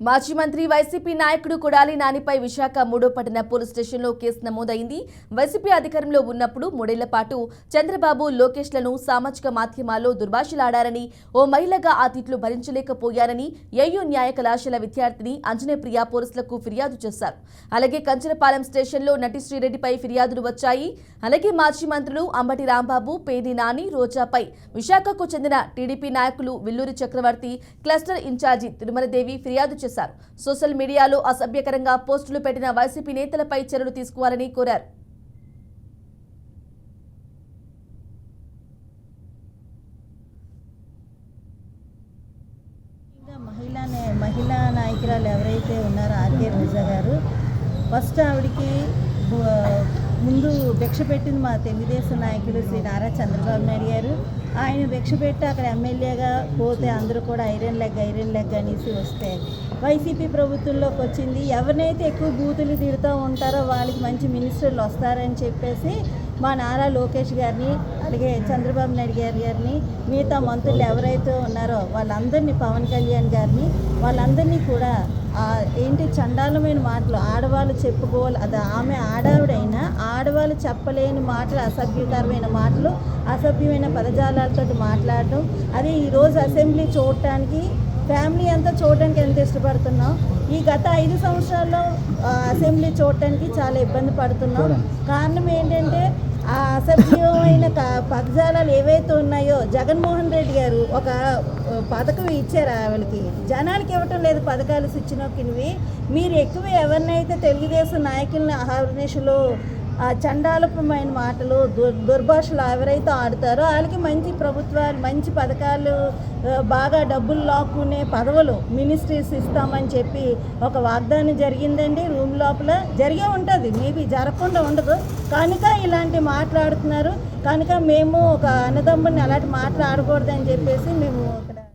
మాజీ మంత్రి వైసీపీ నాయకుడు కొడాలి నానిపై విశాఖ మూడో పట్టణ పోలీస్ స్టేషన్లో కేసు నమోదైంది. వైసీపీ అధికారంలో ఉన్నప్పుడు మూడేళ్ళ పాటు చంద్రబాబు లోకేష్లను సామాజిక మాధ్యమాల్లో దుర్భాషలాడారని ఓ మహిళగా ఆ తిట్లు భరించలేకపోయారని ఏయూ న్యాయ కళాశాల విద్యార్థిని అంజనేప్రియ పోలీసులకు ఫిర్యాదు చేశారు. అలాగే కంచరపాలెం స్టేషన్లో నటి శ్రీరెడ్డిపై ఫిర్యాదులు వచ్చాయి. అలాగే మాజీ మంత్రులు అంబటి రాంబాబు పేది నాని రోజాపై విశాఖకు చెందిన టీడీపీ నాయకులు విల్లూరి చక్రవర్తి క్లస్టర్ ఇన్ఛార్జి తిరుమలదేవి ఫిర్యాదు చేశారు. సోషల్ మీడియాలో అసభ్యకరంగా పోస్టులు పెట్టిన వైసీపీ నేతలపై చర్యలు తీసుకోవాలని కోరారు. మహిళా మహిళా నాయకురాలు ఎవరైతే ఉన్నారో ఆర్కే రోజా గారు ఫస్ట్ ఆవిడకి ముందు భిక్ష పెట్టింది మా తెలుగుదేశం నాయకులు శ్రీ నారా చంద్రబాబు నాయుడు గారు. ఆయన భిక్ష పెట్టి అక్కడ ఎమ్మెల్యేగా పోతే అందరూ కూడా ఐరన్ లెగ్ ఐరన్ లెగ్ అనేసి వస్తే వైసీపీ ప్రభుత్వంలోకి వచ్చింది. ఎవరినైతే ఎక్కువ బూతులు తిడుతూ ఉంటారో వాళ్ళకి మంచి మినిస్టర్లు వస్తారని చెప్పేసి మా నారా లోకేష్ గారిని అలాగే చంద్రబాబు నాయుడు గారి గారిని మిగతా మంత్రులు ఎవరైతే ఉన్నారో వాళ్ళందరినీ పవన్ కళ్యాణ్ గారిని వాళ్ళందరినీ కూడా ఏంటి చండాలమైన మాటలు ఆడవాళ్ళు చెప్పుకోవాలి అది ఆమె ఆడావిడైనా ఆడవాళ్ళు చెప్పలేని మాటలు అసభ్యకరమైన మాటలు అసభ్యమైన పదజాలాలతో మాట్లాడడం. అదే ఈరోజు అసెంబ్లీ చూడటానికి ఫ్యామిలీ అంతా చూడడానికి ఎంత ఇష్టపడుతున్నాం? ఈ గత ఐదు సంవత్సరాల్లో అసెంబ్లీ చూడటానికి చాలా ఇబ్బంది పడుతున్నాం. కారణం ఏంటంటే ఆ అసభ్యమైన పదజాలాలు ఏవైతే ఉన్నాయో జగన్మోహన్ రెడ్డి గారు ఒక పథకం ఇచ్చారు ఆవిడకి. జనానికి ఇవ్వటం లేదు పథకాలు ఇచ్చినవి మీరు ఎక్కువ ఎవరినైతే తెలుగుదేశం నాయకుల్ని అహర్నిశలో ఆ చండాలపమైన మాటలు దుర్ దుర్భాషలు ఎవరైతే ఆడతారో వాళ్ళకి మంచి ప్రభుత్వాలు మంచి పథకాలు బాగా డబ్బులు లాక్కునే పదవులు మినిస్ట్రీస్ ఇస్తామని చెప్పి ఒక వాగ్దానం జరిగిందండి. రూమ్ లోపల జరిగే ఉంటుంది మేబీ జరగకుండా ఉండదు. కనుక ఇలాంటి మాట్లాడుతున్నారు. కనుక మేము ఒక అన్నదమ్ముని అలాంటి మాట్లాడకూడదని చెప్పేసి మేము